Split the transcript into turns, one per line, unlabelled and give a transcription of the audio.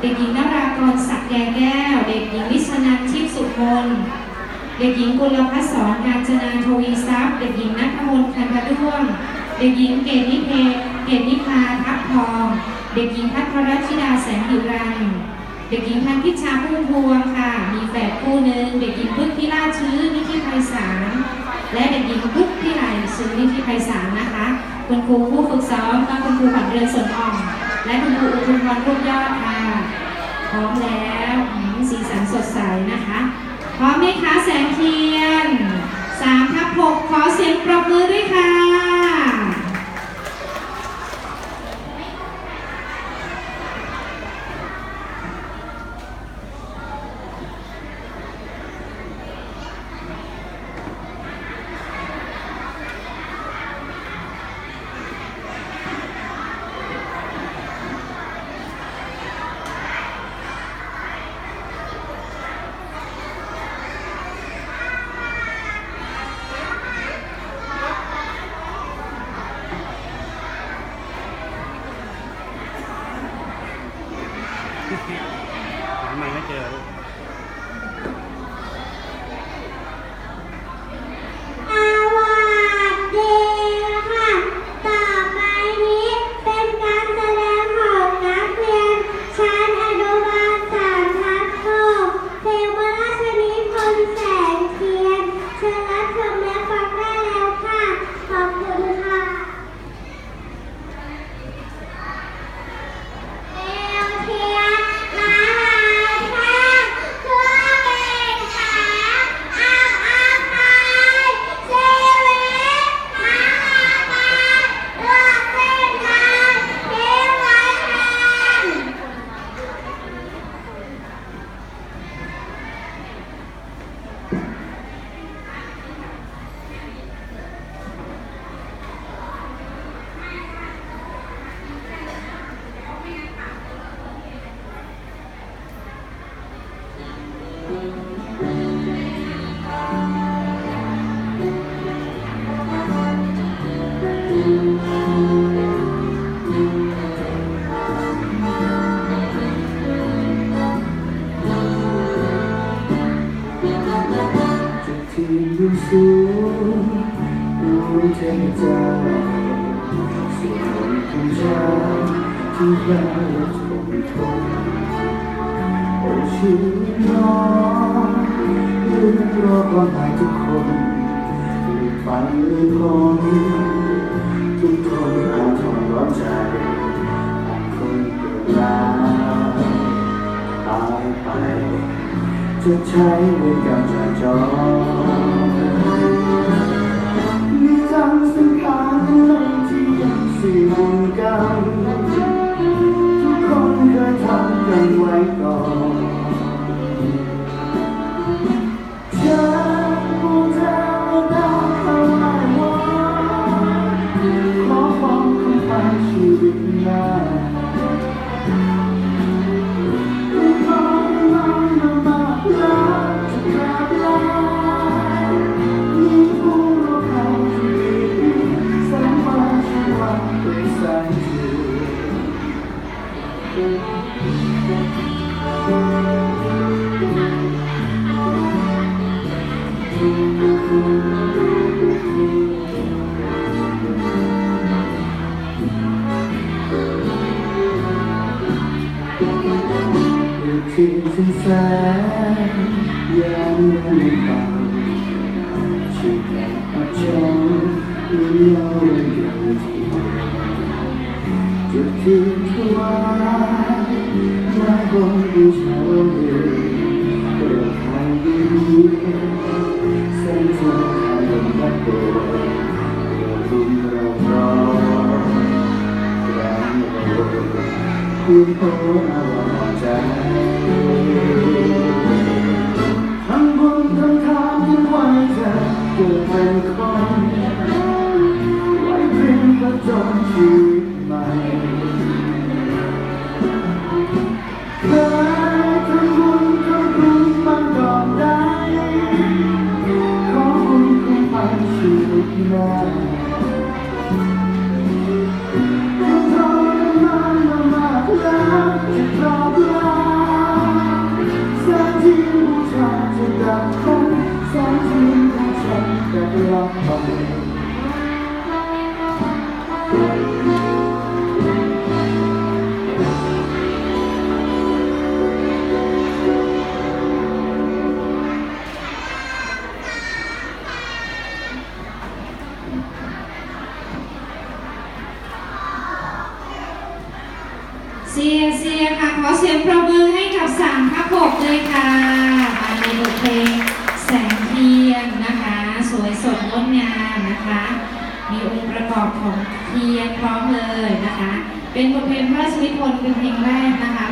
เด็กหญิงนรากรศักแก่แก้ว เด็กหญิงวิชนันทิพสุพลเด็กหญิงกุลพัฒสอนการจนาทวีทรัพย์ เด็กหญิงนัทมนต์คันธด้วง เด็กหญิงเกตนิเพเกตนิพาทับทอง เด็กหญิงพัทรธิดาแสงหิรันเด็กหญิงพันธิชาพุ่มพวงค่ะ มีแฝดคู่หนึ่ง เด็กหญิงพึ่งพิราชื้อนิธิไพศาล และเด็กหญิงพุทธิไลชื้อนิธิไพศาลนะคะ คุณครูผู้ฝึกซ้อมก็คุณครูขวัญเรือนสนอ่อง และคุณครูอุทุมพรรูปยอดค่ะ พร้อมแล้วสีสันสดใสนะคะ พร้อมไหมคะแสงเทียน3ทับ6ขอเสียงปรบมือด้วยค่ะ
หา
ใหม่ไม่เจอลูก สูง
รู้เทพเจ้าส่วนของฉันที่ยาวทนทนโอ้ชีวิตน้องลืมรอความตายทุกคนลืมฝันลืมคนทุกคนอาจทนร้อนใจตางคนเกิดรักตายไปจะใช้เวรกรรมจราจร ในที่ยังสิ่งกันทุกคนเคยทำกันไว้ก่อฉันผู้เธอได้เข้ามาว่าขอฟังคำพันชีวิตหน้า ที่สิ้นแสงยังไม่ฟังชีวิตอาจจะเราอย่างที่จุดที่ทวายมาบนดูเช้าเย็นเปิดท จนชีวิตใหม่เคยทำบุญทำบุญมาก่อนได้ขอบุญคุณไปชีวิตหน้า เซียค่ะข
อเสียงประมือให้กับสามพักบกเลยค่ะมาในบทเพลงแสงเทียนนะคะ สวยสดงดงามนะคะ มีองค์ประกอบของเทียนพร้อมเลยนะคะ เป็นบทเพลงพระราชนิพนธ์เป็นเพลงแรกนะคะ